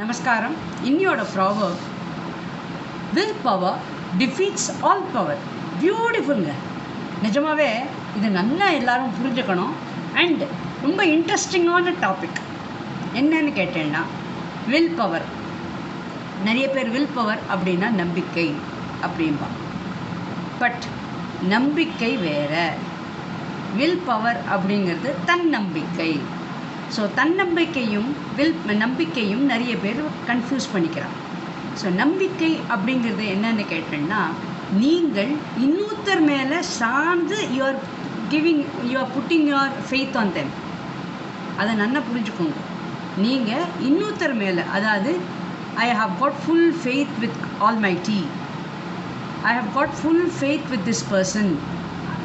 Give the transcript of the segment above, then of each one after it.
நமஸ்காரம். இன்னியோட proverb will power defeats all power பியூட்டிஃபுல்ங்க நிஜமாவே இது நல்லா எல்லாரும் புரிஞ்சுக்கணும். அண்ட் ரொம்ப இன்ட்ரெஸ்டிங்கான டாபிக் என்னன்னு கேட்டேன்னா வில் பவர் நிறைய பேர் வில் பவர் அப்படின்னா நம்பிக்கை அப்படிம்பா பட் நம்பிக்கை வேற. வில் பவர் அப்படிங்கிறது தன்னம்பிக்கை. ஸோ தன்னம்பிக்கையும் வில் நம்பிக்கையும் நிறைய பேர் கன்ஃபியூஸ் பண்ணிக்கிறான் ஸோ நம்பிக்கை அப்படிங்கிறது என்னென்னு கேட்டேன்னா நீங்கள் இன்னொருத்தர் மேலே சார்ந்து you're giving you're putting your faith on them அதை நல்லா புரிஞ்சுக்கோங்க. நீங்கள் இன்னொருத்தர் மேலே அதாவது I have got full faith with all my tea I have got full faith with this person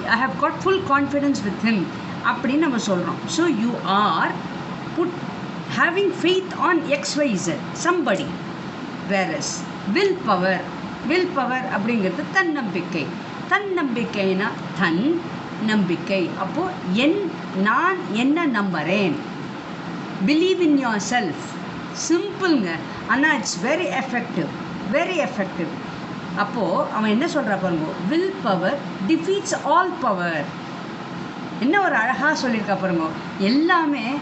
I have got full confidence with him அப்படின்னு நம்ம சொல்கிறோம் so you are put having faith on XYZ, somebody. Whereas, willpower, will power அப்படிங்கிறது தன்னம்பிக்கை. தன்னம்பிக்கைனா தன் நம்பிக்கை. அப்போது என் நான் என்ன நம்புறேன்? பிலீவ் இன் யோர் செல்ஃப் சிம்பிள்ங்க ஆனால் it's very effective very effective அப்போது அவன் என்ன சொல்கிறா பாருங்க. Will power defeats all power என்ன ஒரு அழகாக சொல்லியிருக்கா பாருங்க. எல்லாமே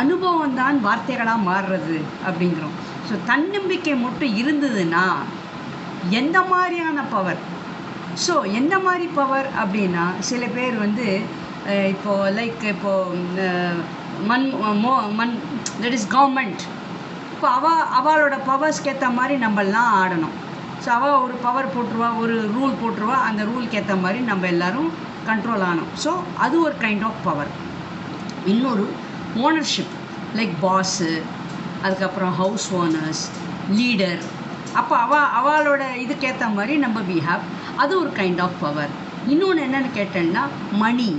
அனுபவம் தான் வார்த்தைகளாக மாறுறது அப்படிங்கிறோம். ஸோ தன்னம்பிக்கை மட்டும் இருந்ததுன்னா எந்த மாதிரியான பவர் ஸோ எந்த மாதிரி பவர் அப்படின்னா சில பேர் வந்து இப்போது இப்போ லைக் இப்போ மண் மோ மண் தட் இஸ் கவர்மெண்ட் இப்போ அவ அவளோட பவர்ஸ்க்கு ஏற்ற மாதிரி நம்மளாம் ஆடணும். ஸோ அவள் ஒரு பவர் போட்டுருவா ஒரு ரூல் போட்டுருவா அந்த ரூலுக்கு ஏற்ற மாதிரி நம்ம எல்லோரும் கண்ட்ரோல் ஆனோம் ஸோ அது ஒரு கைண்ட் ஆஃப் பவர் இன்னொரு ஓனர்ஷிப் லைக் பாஸு அதுக்கப்புறம் ஹவுஸ் ஓனர்ஸ் லீடர் அப்போ அவ அவளோட இதுக்கேற்ற மாதிரி நம்ம வி ஹாவ் அது ஒரு கைண்ட் ஆஃப் பவர் இன்னொன்று என்னென்னு கேட்டேன்னா மணி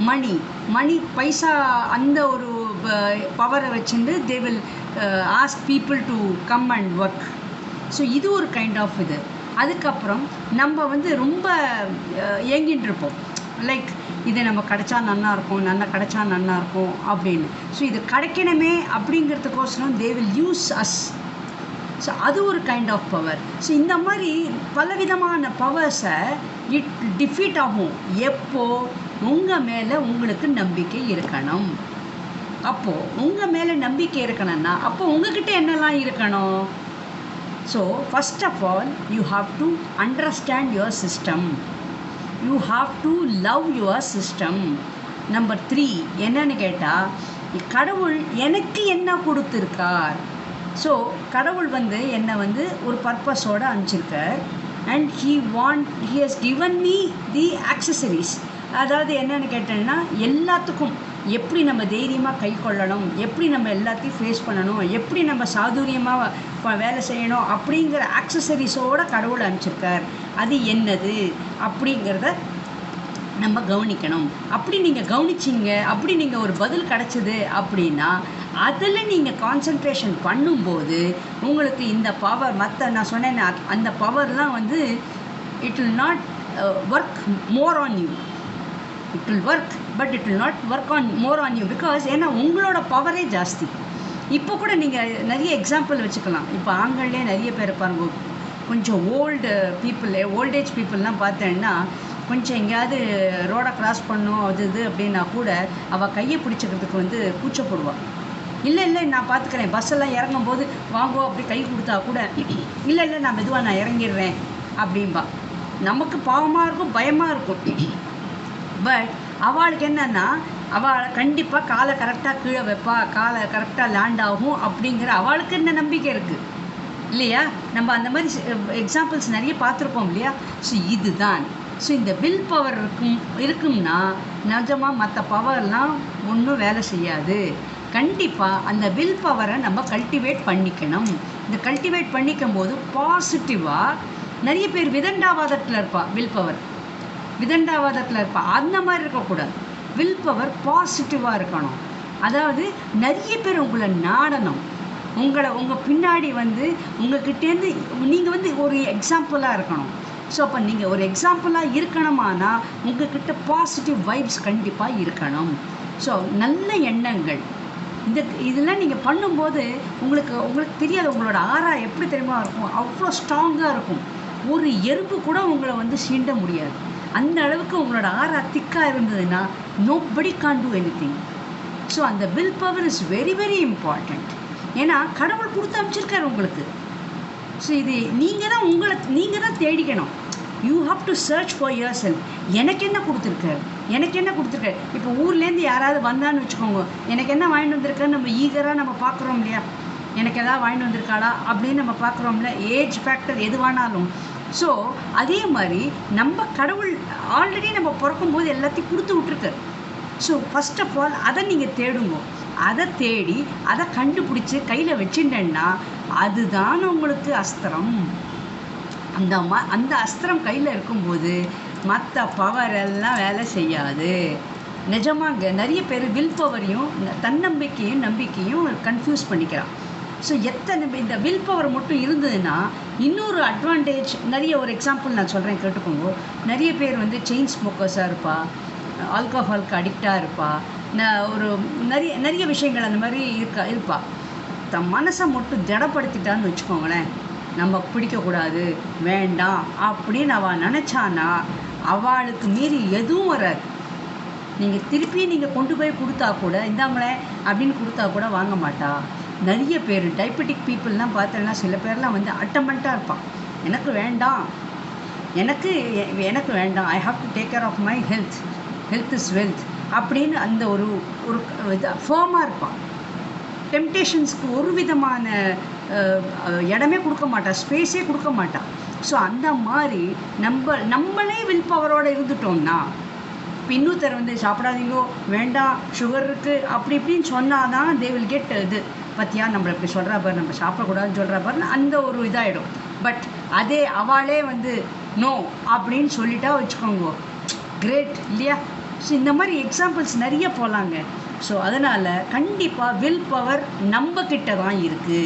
மணி மணி பைசா அந்த ஒரு பவரை வச்சுட்டு they will ask people to come and work so இது ஒரு கைண்ட் ஆஃப் இது. அதுக்கப்புறம் நம்ம வந்து ரொம்ப uh, அஹ், ஏங்கிட்டு இருப்போம் லைக் இது நம்ம கிடைச்சா நன்னா இருக்கும் நல்லா கிடைச்சா நன்னா இருக்கும் அப்படின்னு. ஸோ இது கிடைக்கணுமே அப்படிங்கிறதுக்கோசரம் they will use us so அது ஒரு கைண்ட் ஆஃப் பவர் ஸோ இந்த மாதிரி பலவிதமான பவர்ஸை இட் டிஃபீட் ஆகும். எப்போ? உங்கள் மேலே உங்களுக்கு நம்பிக்கை இருக்கணும். அப்போது உங்கள் மேலே நம்பிக்கை இருக்கணும்னா அப்போ உங்ககிட்ட என்னெல்லாம் இருக்கணும்? So first of all you have to understand your system you have to love your system number three என்னன்னு கேட்டால் கடவுள் எனக்கு என்ன கொடுத்துருக்கார்? ஸோ கடவுள் வந்து என்னை வந்து ஒரு பர்பஸோடு அனுப்பிச்சிருக்கார். And he want he has given me the accessories அதாவது என்னன்னு கேட்டேன்னா எல்லாத்துக்கும் எப்படி நம்ம தைரியமாக கை கொள்ளணும் எப்படி நம்ம எல்லாத்தையும் ஃபேஸ் பண்ணணும் எப்படி நம்ம சாதுரியமாக வேலை செய்யணும் அப்படிங்கிற ஆக்சசரிஸோட கடவுள் அனுப்பிச்சிருக்கார். அது என்னது அப்படிங்கிறத நம்ம கவனிக்கணும். அப்படி நீங்கள் கவனிச்சிங்க அப்படி நீங்கள் ஒரு பதில் கிடச்சிது அப்படின்னா அதில் நீங்கள் கான்சன்ட்ரேஷன் பண்ணும்போது உங்களுக்கு இந்த பவர் மற்ற நான் சொன்னேன் அந்த பவர்லாம் வந்து it will not work more on you it will work but it will not work on more on you because ஏன்னா உங்களோட பவரே ஜாஸ்தி. இப்போ கூட நீங்கள் நிறைய எக்ஸாம்பிள் வச்சுக்கலாம். இப்போ ஆண்கள்லேயே நிறைய பேர் பாருங்க கொஞ்சம் ஓல்டு பீப்புள் ஓல்டேஜ் பீப்புளெலாம் பார்த்தேன்னா கொஞ்சம் எங்கேயாவது ரோடை க்ராஸ் பண்ணும் அது இது அப்படின்னா கூட அவள் கையை பிடிச்சிக்கிறதுக்கு வந்து கூச்சப்படுவாள் இல்லை இல்லை நான் பார்த்துக்கிறேன். பஸ்ஸெல்லாம் இறங்கும்போது வாங்கோ அப்படி கை கொடுத்தா கூட இல்லை இல்லை நான் மெதுவாக நான் இறங்கிடுறேன் அப்படிம்பா. நமக்கு பாவமாக இருக்கும் பயமாக இருக்கும். பட் அவளுக்கு என்னன்னா அவள் கண்டிப்பாக காலை கரெக்டாக கீழே வைப்பா காலை கரெக்டாக லேண்ட் ஆகும் அப்படிங்கிற அவளுக்கு என்ன நம்பிக்கை இருக்குது இல்லையா? நம்ம அந்த மாதிரி எக்ஸாம்பிள்ஸ் நிறைய பார்த்துருப்போம் இல்லையா? ஸோ இதுதான். ஸோ இந்த வில் பவர் இருக்கும் இருக்கும்னா நிஜமாக மற்ற பவர்லாம் ஒன்றும் வேலை செய்யாது. கண்டிப்பாக அந்த வில் பவரை நம்ம கல்டிவேட் பண்ணிக்கணும். இந்த கல்டிவேட் பண்ணிக்கும் போது பாசிட்டிவாக நிறைய பேர் விதண்டாவாதத்தில் இருப்பாள் வில் பவர் விதண்டாவாதத்தில் இருப்பா அந்த மாதிரி இருக்கக்கூடாது. வில் பவர் பாசிட்டிவாக இருக்கணும். அதாவது நிறைய பேர் உங்களை நாடணும். உங்களை உங்கள் பின்னாடி வந்து உங்கள்கிட்டேருந்து நீங்கள் வந்து ஒரு எக்ஸாம்பிளாக இருக்கணும். ஸோ அப்போ நீங்கள் ஒரு எக்ஸாம்பிளாக இருக்கணுமானா உங்கள்கிட்ட பாசிட்டிவ் வைப்ஸ் கண்டிப்பாக இருக்கணும். ஸோ நல்ல எண்ணங்கள். இந்த இதெல்லாம் நீங்கள் பண்ணும்போது உங்களுக்கு உங்களுக்கு தெரியாது உங்களோட ஆறா எப்படி தெரியுமா இருக்கும்? அவ்வளோ ஸ்ட்ராங்காக இருக்கும். ஒரு எறும்பு கூட உங்களை வந்து சீண்ட முடியாது. அந்த அளவுக்கு உங்களோட ஆறா திக்காக இருந்ததுன்னா nobody can do anything so அந்த will power is very very important ஏன்னா கடவுள் கொடுத்து அமைச்சிருக்காரு உங்களுக்கு. ஸோ இது நீங்கள் தான் உங்களை நீங்கள் தான் தேடிக்கணும். You have to search for yourself எனக்கு என்ன கொடுத்துருக்காரு எனக்கு என்ன கொடுத்துருக்காரு இப்போ ஊர்லேருந்து யாராவது வந்தான்னு வச்சுக்கோங்க. எனக்கு என்ன வாங்கிட்டு வந்திருக்காரு நம்ம ஈகராக நம்ம பார்க்குறோம் இல்லையா? எனக்கு எதாவது வாங்கிட்டு வந்திருக்காளா? அப்படின்னு நம்ம பார்க்குறோம்ல. ஏஜ் ஃபேக்டர் எதுவானாலும். ஸோ அதே மாதிரி நம்ம கடவுள் ஆல்ரெடி நம்ம பிறக்கும்போது எல்லாத்தையும் கொடுத்து விட்ருக்காரு ஸோ ஃபஸ்ட் ஆஃப் ஆல் அதை நீங்கள் தேடுங்க. அதை தேடி அதை கண்டுபிடிச்சி கையில் வச்சுட்டேன்னா அதுதான் உங்களுக்கு அஸ்திரம். அந்த ம அந்த அஸ்திரம் கையில் இருக்கும்போது மற்ற பவர் எல்லாம் வேலை செய்யாது. நிஜமாங்க நிறைய பேர் வில் பவரையும் தன்னம்பிக்கையும் நம்பிக்கையும் கன்ஃபியூஸ் பண்ணிக்கிறான். ஸோ எத்தனை இந்த வில் பவர் மட்டும் இருந்ததுன்னா இன்னொரு அட்வான்டேஜ் நிறைய ஒரு எக்ஸாம்பிள் நான் சொல்கிறேன் கேட்டுக்கோங்க. நிறைய பேர் வந்து செயின் ஸ்மோக்கர்ஸாக இருப்பா ஆல்கஹாலுக்கு அடிக்டாக இருப்பா நான் ஒரு நிறைய நிறைய விஷயங்கள் அந்த மாதிரி இருக்கா இருப்பா. தன் மனசை மட்டும் திடப்படுத்திட்டான்னு வச்சுக்கோங்களேன். நம்ம பிடிக்கக்கூடாது வேண்டாம் அப்படின்னு அவள் நினச்சானா அவளுக்கு மீறி எதுவும் வராது. நீங்கள் திருப்பி நீங்கள் கொண்டு போய் கொடுத்தா கூட இந்தாமலே அப்படின்னு கொடுத்தா கூட வாங்க மாட்டா. நிறைய பேர் டைபெட்டிக் பீப்புளெலாம் பார்த்தோன்னா சில பேர்லாம் வந்து அட்டமெண்ட்டாக இருப்பான் எனக்கு வேண்டாம். எனக்கு எனக்கு வேண்டாம். I have to take care of my health health is wealth அப்படின்னு அந்த ஒரு ஒரு ஃபேமாக இருப்பான். டெம்டேஷன்ஸ்க்கு ஒரு விதமான இடமே கொடுக்க மாட்டான். ஸ்பேஸே கொடுக்க மாட்டான். ஸோ அந்த மாதிரி நம்ம நம்மளே வில் பவரோடு இருந்துட்டோம்னா இப்போ இன்னொருத்தர் வந்து சாப்பிடாதீங்கோ வேண்டாம் சுகர் இருக்குது அப்படி இப்படின்னு சொன்னால் தான் தே வில் கெட் இது. பத்தியா நம்மளை இப்படி சொல்கிறா பாரு நம்ம சாப்பிடக்கூடாதுன்னு சொல்கிறா பாருன்னு அந்த ஒரு இதாகிடும் பட் அதே அவளே வந்து நோ அப்படின்னு சொல்லிட்டா வச்சுக்கோங்க. கிரேட் இல்லையா? ஸோ இந்த மாதிரி எக்ஸாம்பிள்ஸ் நிறைய போகலாங்க ஸோ அதனால் கண்டிப்பாக வில் பவர் நம்ம கிட்ட தான் இருக்குது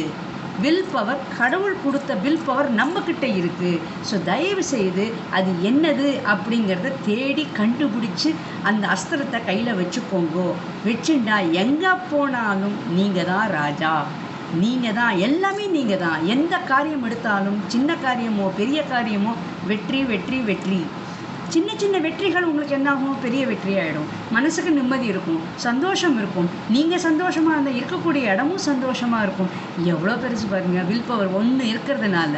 வில் பவர் கடவுள் கொடுத்த வில் பவர் நம்மக்கிட்ட இருக்குது ஸோ தயவு செய்து அது என்னது அப்படிங்கிறத தேடி கண்டுபிடிச்சி அந்த அஸ்திரத்தை கையில் வச்சுக்கோங்கோ. வச்சுண்டா எங்கே போனாலும் நீங்கள் தான் ராஜா. நீங்கள் தான் எல்லாமே நீங்கள் தான். எந்த காரியம் எடுத்தாலும் சின்ன காரியமோ பெரிய காரியமோ வெற்றி வெற்றி வெற்றி. சின்ன சின்ன வெற்றிகள் உங்களுக்கு என்ன ஆகும் பெரிய வெற்றி ஆகிடும் மனசுக்கு நிம்மதி இருக்கும். சந்தோஷம் இருக்கும். நீங்கள் சந்தோஷமாக இருந்தால் இருக்கக்கூடிய இடமும் சந்தோஷமாக இருக்கும். எவ்வளோ பெருசு பாருங்கள் வில் பவர் ஒன்று இருக்கிறதுனால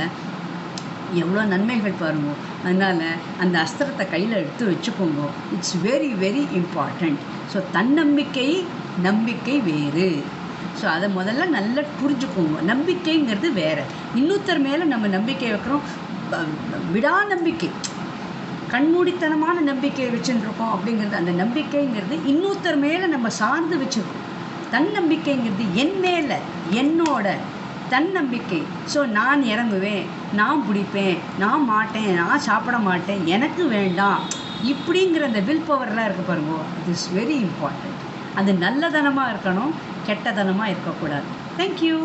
எவ்வளோ நன்மைகள் பாருங்க. அதனால் அந்த அஸ்திரத்தை கையில் எடுத்து வச்சுக்கோங்க. It's very very important so தன்னம்பிக்கை நம்பிக்கை வேறு. ஸோ அதை முதல்ல நல்லா புரிஞ்சுக்கோங்க. நம்பிக்கைங்கிறது வேறு. இன்னொருத்தர் மேலே நம்ம நம்பிக்கை வைக்கிறோம். விடாநம்பிக்கை. விடா நம்பிக்கை கண்மூடித்தனமான நம்பிக்கையை வச்சுருக்கோம் அப்படிங்கிறது அந்த நம்பிக்கைங்கிறது இன்னொருத்தர் மேலே நம்ம சார்ந்து வச்சுருக்கோம். தன்னம்பிக்கைங்கிறது என் மேலே என்னோட தன்னம்பிக்கை. ஸோ நான் இறங்குவேன் நான் பிடிப்பேன் நான் மாட்டேன் நான் சாப்பிட மாட்டேன் எனக்கு வேண்டாம். இப்படிங்கிற அந்த வில் பவர்லாம் இருக்க பாருங்க. இட் இஸ் வெரி இம்பார்ட்டண்ட் அது நல்லதனமாக இருக்கணும் கெட்டதனமாக இருக்கக்கூடாது. தேங்க்யூ